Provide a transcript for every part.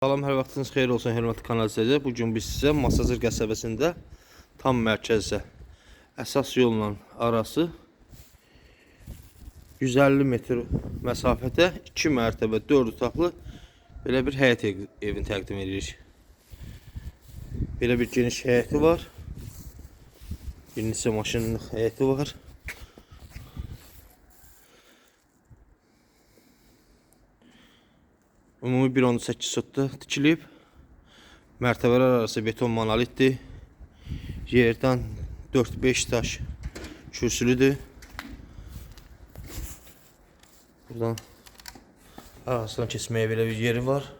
Salam, hər vaxtınız xeyir olsun, hörmətli kanal izləyicilər. Bu gün biz sizə Masazır qəsəbəsində tam mərkəzdə əsas yolla arası 150 metr məsafədə 2 mərtəbə 4 otaqlı belə bir həyət ev- evini təqdim edirik. Belə bir geniş həyəti var. Bir neçə maşınlıq həyəti var. Ümumi 1.18 sotda tikilib. Mərtəbələr arası beton monolitdir. Yerdən 4-5 daş kürsülüdür. Buradan arasından keçməyə belə bir yeri var.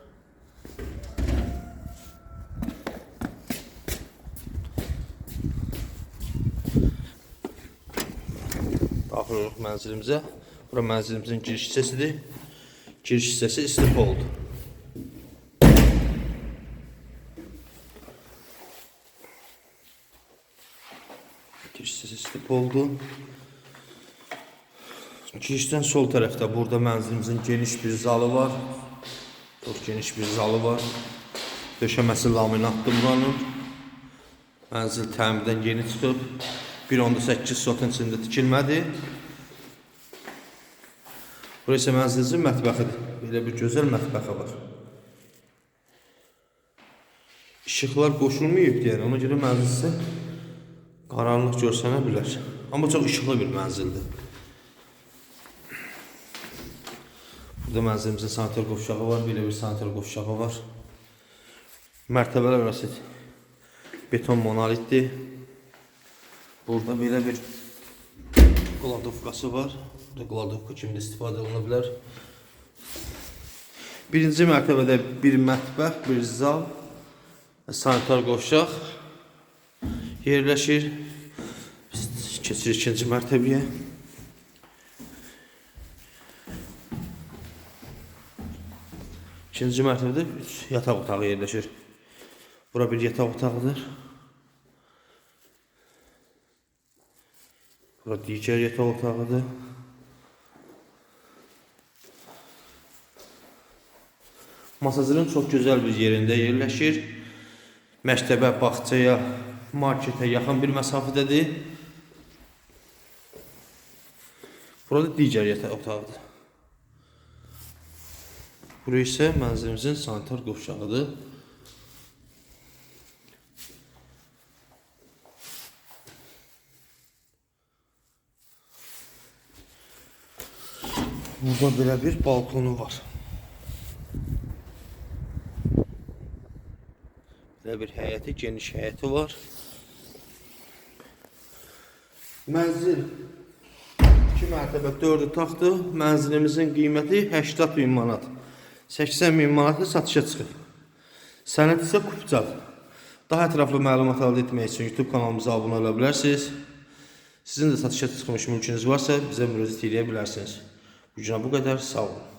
Daxil oluruq mənzilimizə. Bura mənzilimizin giriş hissəsidir. Giriş hissəsi istif oldu. Giriş hissəsi istif oldu. Girişdən sol tərəfdə burada mənzilimizin geniş bir zalı var. Çox geniş bir zalı var. Döşəməsi laminatdır buranın. Mənzil təmirdən yeni çıxıb. 1.8 sotun içində tikilmədi. Burası isə mənzilimizin mətbəxidir. Belə bir gözəl mətbəxi var. İşıqlar qoşulmayıb deyən, ona görə mənzil isə qaranlıq görsənə bilər. Amma çox işıqlı bir mənzildir. Burada mənzilimizin sanitar qovşağı var, belə bir sanitar qovşağı var. Mərtəbələr arası beton monolitdir. Burada belə bir Qladovkası var. Burada qladovka kimi də istifadə oluna bilər. Birinci mərtəbədə bir mətbəx, bir zal, sanitar qovşaq yerləşir. Biz keçirik ikinci mərtəbəyə. İkinci mərtəbədə üç yataq otağı yerləşir. Bura bir yataq otağıdır. Bura digər yataq otağıdır. Masajın çox gözəl bir yerində yerləşir. Məktəbə, bağçaya, marketə yaxın bir məsafədədir. Burada digər yataq otağıdır. Bura isə mənzilimizin sanitar qovşağıdır. Burada belə bir balkonu var. Belə bir həyəti, geniş həyəti var. Mənzil 2 mərtəbə 4 otaqdır. Mənzilimizin qiyməti 80 min manat. 80 min manatı satışa çıxıb. Sənəd isə kupçal. Daha ətraflı məlumat əldə etmək üçün YouTube kanalımıza abunə ola bilərsiniz. Sizin də satışa çıxmış mülkünüz varsa bizə müraciət edə bilərsiniz. Bu günə bu qədər. Sağ olun.